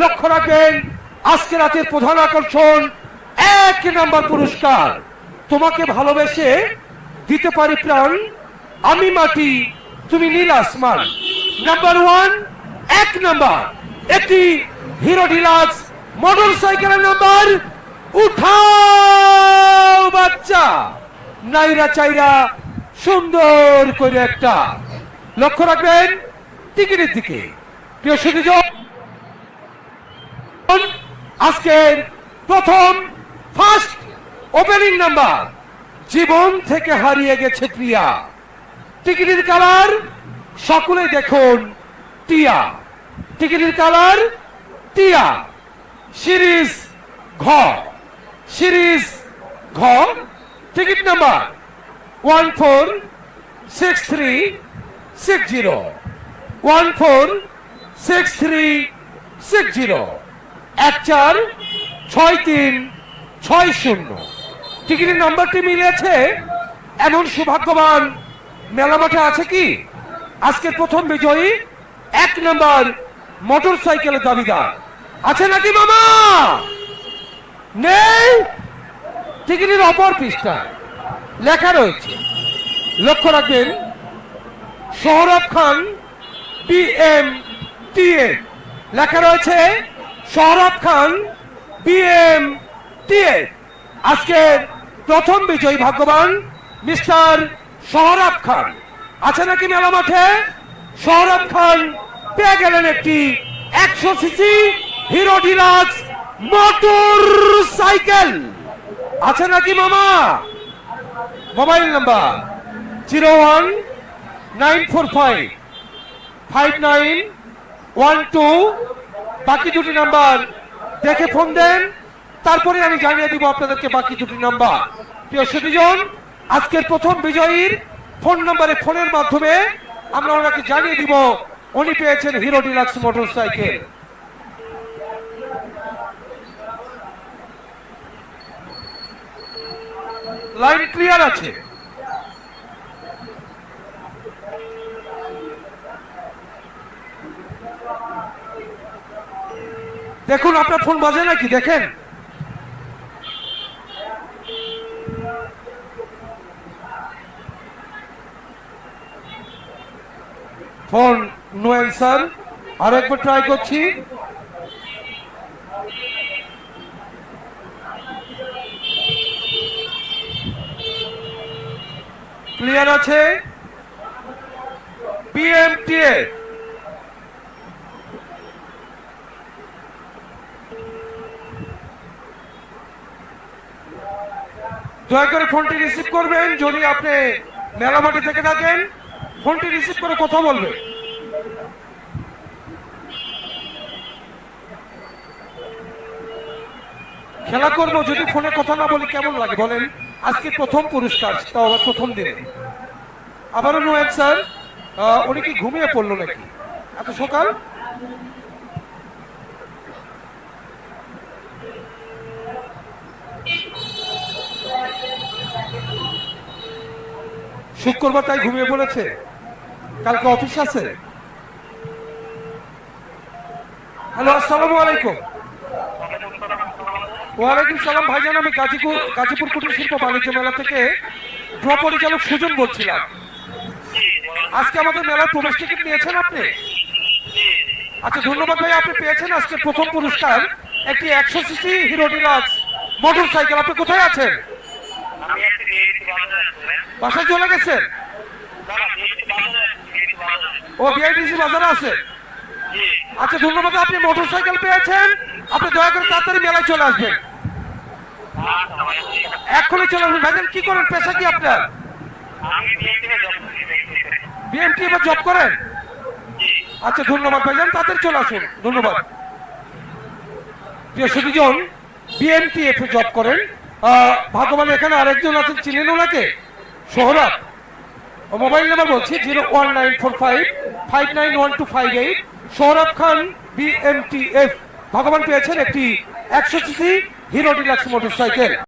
লক্ষ্য রাখবেন আজকে রাতের প্রধান আকর্ষণ এক নাম্বার পুরস্কার। তোমাকে ভালোবেসে দিতে পারি প্রাণ, আমি মাটি, তুমি নীল আসমান। নাম্বার ওয়ান, এক নাম্বার, একটি হিরো ডিলাক্স মোটর সাইকেলের নাম্বার, উঠাও বাচ্চা। নাইরা চাইরা সুন্দর করে একটা। লক্ষ্য রাখবেন, টিকিটের দিকে। প্রিয় সুদীজন আজকের প্রথম ফার্স্ট ওপেনিং নাম্বার জীবন থেকে হারিয়ে গেছে প্রিয়া। টিকিটের কালার সকলে দেখুন, টিয়া। টিকিটের কালার টিয়া। সিরিজ ঘ। সিরিজ ঘ। Ticket number one four six three six zero. One four six three six zero. এক চার ছয় তিন ছয় শূন্য। টিকিটের নাম্বারটি মিলেছে? এমন সৌভাগ্যবান মেলা মাঠে আছে কি? আজকের প্রথম বিজয়ী, এক নম্বর মোটর সাইকেলের দাবিদার। আছে নাকি মামা? নেই? টিকিটের অপর পৃষ্ঠা লেখা রয়েছে। লক্ষ্য রাখবেন সৌরভ খান বিএম টিএ লেখা রয়েছে সৌরভ খান বিএম টিএ আজকের প্রথম বিজয়ী ভাগ্যবান মিস্টার সৌরভ খান। আছে নাকি মেলা মাঠে? সৌরভ খান পেয়ে গেলেন একটি একশো CC hero deluxe motorcycle আছে নাকি মামা? Mobile number zero one nine four five five nine one two বাকি দুটি নাম্বার। দেখে ফোন দেন, তারপরে আমি জানিয়ে দিব আপনাদেরকে বাকি দুটি নাম্বার। প্রিয় সুদীজন আজকের প্রথম বিজয়ীর ফোন নাম্বারে ফোনের মাধ্যমে আমরা ওনাকে জানিয়ে দিব, উনি পেয়েছেন Hero Deluxe motorcycle line clear আছে? দেখুন, আপনার ফোন বাজে নাকি? দেখেন। Phone, no answer. আরও একবার ট্রাই করছি। ক্লিয়ার আছে? বিএমটিএ দয়া করে ফোনটি রিসিভ করবেন যদি আপনি মেলামাটি থেকে থাকেন। ফোনটি রিসিভ করে কথা বলবেন খেলা করব যদি ফোনে কথা না বলি কেমন লাগে বলেন? আজকে প্রথম পুরস্কার, তাও আবার প্রথম দিনে। আবারও নো অ্যান্সার। উনি কি ঘুমিয়ে পড়ল নাকি? এত সকাল? শুক্রবার তাই ঘুমিয়ে পড়েছে। কালকে অফিস আছে। হ্যালো, আসসালামু আলাইকুম। ওয়ালাইকুম সালাম। ভাইজান, আমি গাজীপুর গাজীপুর কুটির শিল্প বাণিজ্য মেলা থেকে ড্র পরিচালক সুজন বলছিলাম। আজকে আমাদের মেলার প্রবেশ টিকিট নিয়েছেন আপনি? আচ্ছা ধন্যবাদ ভাই, আপনি পেয়েছেন আজকে প্রথম পুরস্কার একটি একশো CC hero deluxe motorcycle আপনি কোথায় আছেন? বাসায় চলে বাজারে ও বিআইডিসি বাজারে আছে? আচ্ছা ধন্যবাদ, আপনি মোটর সাইকেল পেয়েছেন। আপনি দয়া করে তাড়াতাড়ি মেলায় চলে আসবেন। এক্ষুনি চলে আসবেন। ভাইজান, কি করেন? পেশা কি আপনার? বিএমটি এবার জব করেন? আচ্ছা ধন্যবাদ, ভাইজান, তাড়াতাড়ি চলে আসুন। ধন্যবাদ। প্রিয় সুদীজন বিএমটি এফ জব করেন। ভাগ্যবান এখানে আরেকজন আছেন, চিনেন ওনাকে? সোহরাব। মোবাইল নাম্বার বলছি, zero one nine four five five nine one two five eight. Sourav Khan BMTF ভগবান পেয়েছেন একটি একশো CC hero deluxe motor cycle